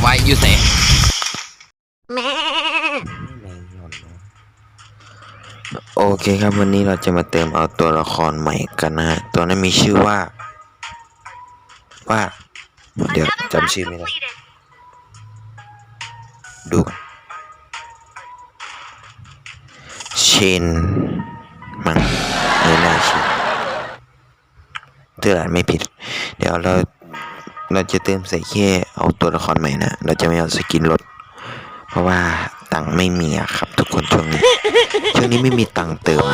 ไว้ยูเซ่โอเคครับวันนี้เราจะมาเติมเอาตัวละครใหม่กันนะฮะ ตัวนั้นมีชื่อว่า ว่า เดี๋ยวจำชื่อไม่ได้ดูเชนมังเออน่าชื่อเตืานไม่ผิด เดี๋ยวเราเราจะเติมใส่แค่ เอาตัวละครใหม่นะ เราจะไม่เอาสกินรถ เพราะว่าตังค์ไม่มีอะครับ ทุกคนช่วงนี้ช่วงนี้ไม่มีตังค์เติม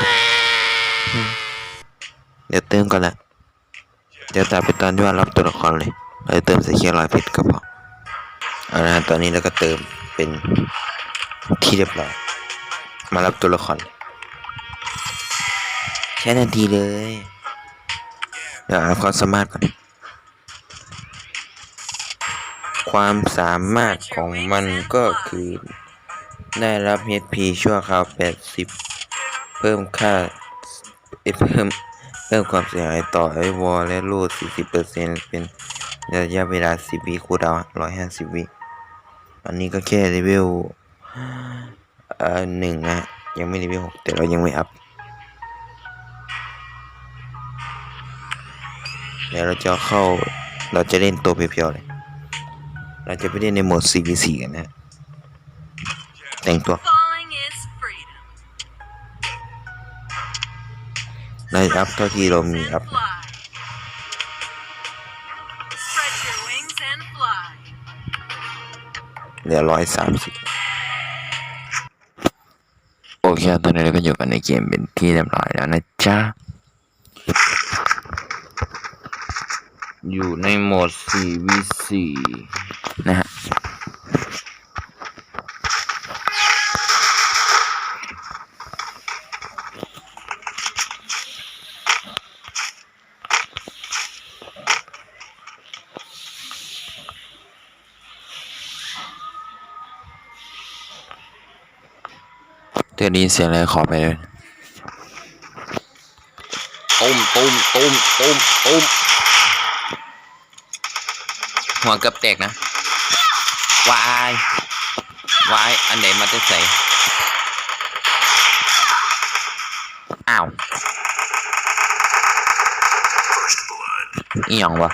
เดี๋ยวเติมก่อนละเดี๋ยวตัดไปตอนที่ว่ารับตัวละครเลย เราจะเติมส่แค่ร้อยเพชรก็พอเอาละตอนนี้เราก็เติมเป็นที่เรียบร้อยมารับตัวละครแค่นาทีเลย เดี๋ยวเอาความสามารถก่อน ความสามารถของมันก็คือได้รับ HP ชั่วคราว 80 เพิ่มค่าเพิ่มเพิ่มความเสียหายต่อไอวอลและลูด 40%เป็นระยะเวลา 10 วิคูดาวน์150 วิ อันนี้ก็แค่เลเวลเอ่อหนึ่งนะ ยังไม่เลเวลหกแต่เรายังไม่อัพ เดี๋ยวเราจะเข้าเราจะเล่นตัวเพียวๆเลย เราจะไปเล่นในโหมด 4v4 กันนะแต่งตัว Falling is freedom. เราอัพเท่าที่เรามีอัพ Fly. Spread your wings and fly. เหลือร้อยสามสิบโอเคตอนนี้เราก็อยู่กันในเกมเป็นที่เรียบร้อยแล้วนะจ๊ะ อยู่ในโหมด 4v4 นะฮะเตือนได้ยินเสียงอะไรขอไปเลยตุ้มตุ้มตุ้มตุ้มตุ้มหัวเกือบแตกนะ วายวายอันไหนมาจะใส่อ้าวอีหยังวะ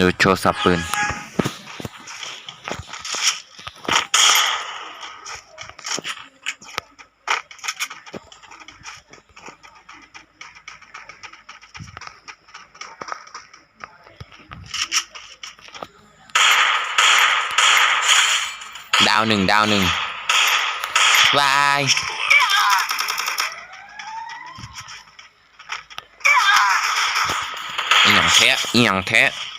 ดูโชว์สับปืน ดาวหนึ่งดาวหนึ่งวายอีหยังแท้อีหยังแท้นั่น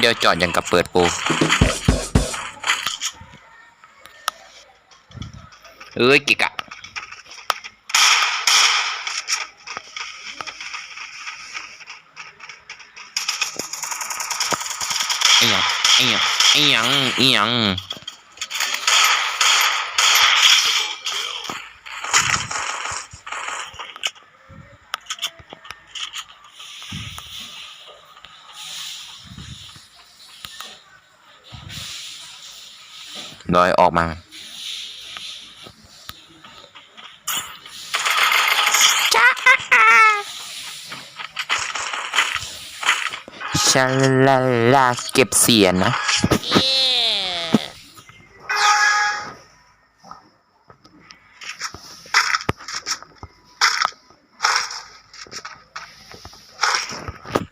เดียวจอดอย่างกับเปิดปูเอ้ยกิกะอีหยังอีหยังอีหยังอีหยัง ลอยออกมาชาลาลาลาเก็บเสียงนะ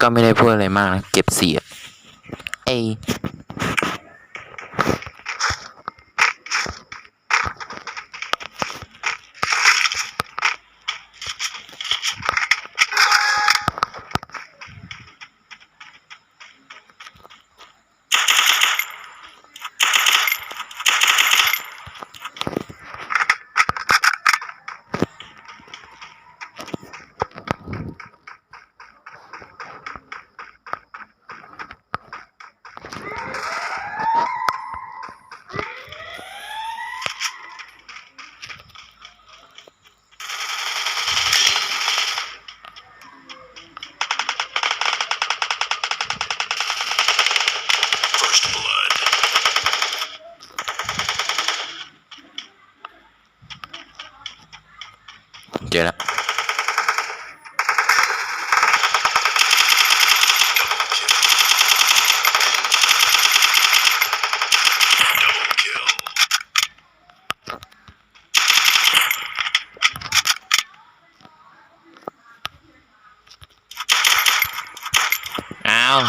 ก็ไม่ได้พูดอะไรมากนะ เก็บเสียงเอ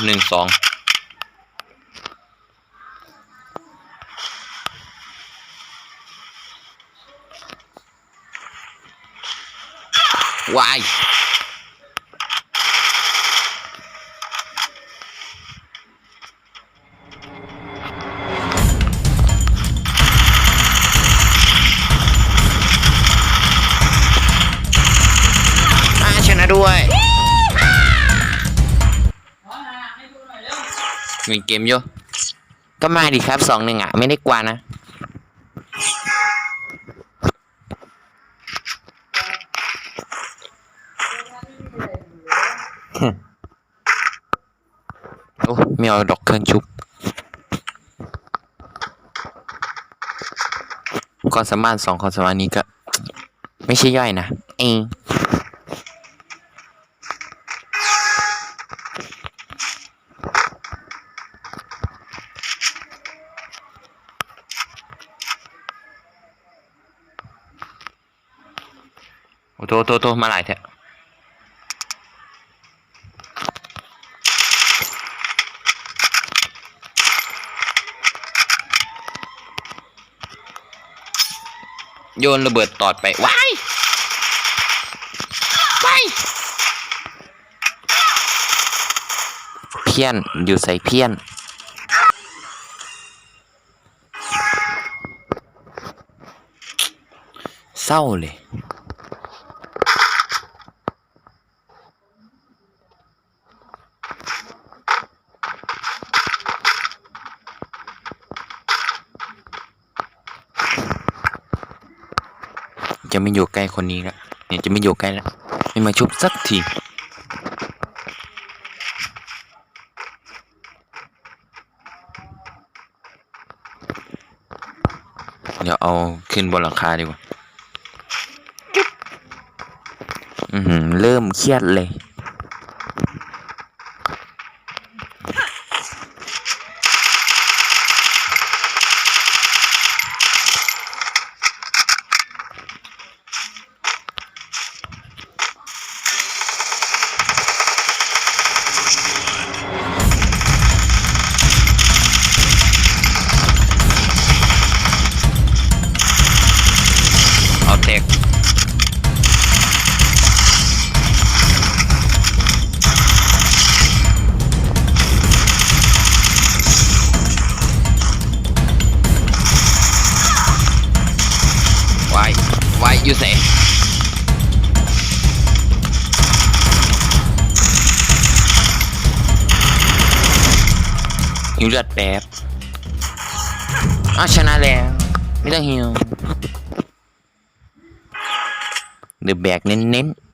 หนึ่งสองวาย มีเกมอยู่ก็มาดิครับสองหนึ่งอะ ไม่ได้กว่านะโอ้ไม่เอาดอกเครื่องชุบความสามารถสองความสามารถนี้ก็ ไม่ใช่ย่อยนะเอง โอ้โตโตมาหลายแท้โยนระเบิดตอดไปว้ายว้ายเพี้ยน อยู่ใส่เพี้ยน เศร้าเลย ไม่อยู่ใกล้คนนี้แล้วเนี่ยจะไม่อยู่ใกล้แล้วไม่มาชุบสักทีเดี๋ยวเอาขึ้นบนหลังคาดีกว่า อือหือเริ่มเครียดเลย อยู่เสหิวเลือดแป๊บอ้าวชนะแล้ว ไม่ต้องหิวเดือแบกเน้นๆ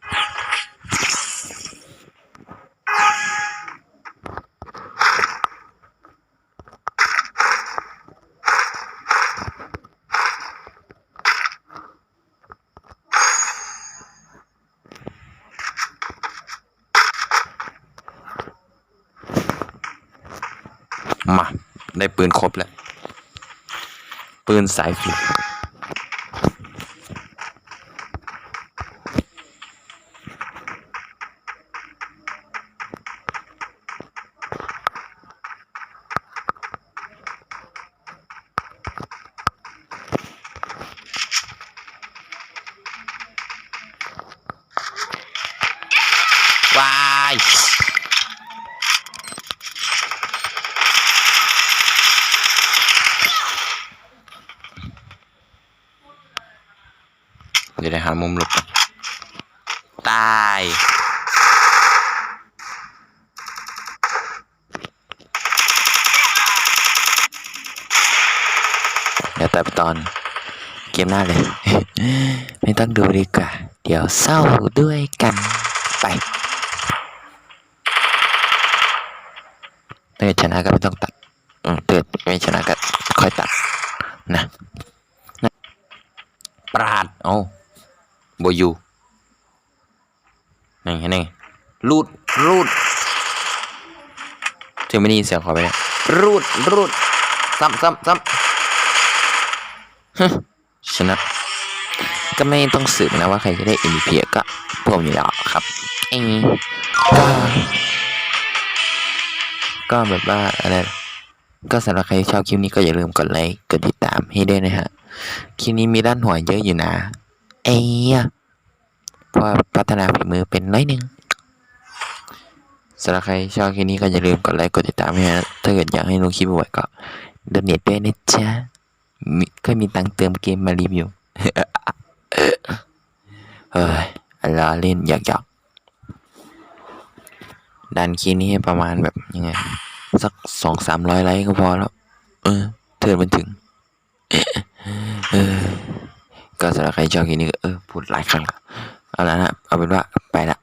มาได้ปืนครบแล้ว ปืนสายฟิววาย ยวได้หามุมหลบก่อนตายเดี๋ยวตัดตอนเกมหน้าเลย ไม่ต้องดูดีกว่า เดี๋ยวเศร้าด้วยกันไปถ้าชนะก็ไม่ต้องตัดอืมถ้าเกิดไม่ชนะก็ค่อยตัดนะ ปราด เอา บอยูนี่ไงนี่รูดรูดเธอไม่ได้ยินเสียงขอไปเนี่ยรูดรูดซ้ำซ้ำซ้ำฮึชนะก็ไม่ต้องสืบนะว่าใครจะได้ MVP ก็พวกนี้แล้วครับเองก็ก็แบบว่าอะไรก็สำหรับใครชอบคลิปนี้ก็อย่าลืมกดไลค์กดติดตามให้ด้วยนะฮะ คลิปนี้มีด้านหัวเยอะอยู่นะ เอ้ยพราะพัฒนาฝีมือเป็นน้อยหนึ่งสำหรับใครชอบคลิปนี้ก็อย่าลืมกดไลค์กดติดตามให้นะถ้าเกิดอยากให้ลงคลิปบ่อยก็โดเนทด้วยนะจ๊ะก็มีตังเติมเกมมารีวิวเฮ้ยล้อเล่นหยอกๆดันคลิปนี้ให้ประมาณแบบยังไง สักสองสามร้อยไลค์ก็พอแล้ว เออ เธอมันถึง เออ ก็สำหรับใครชอบคลิปนี้ก็เออพูดหลายครั้งแล้วเอาละนะเอาเป็นว่าไปละ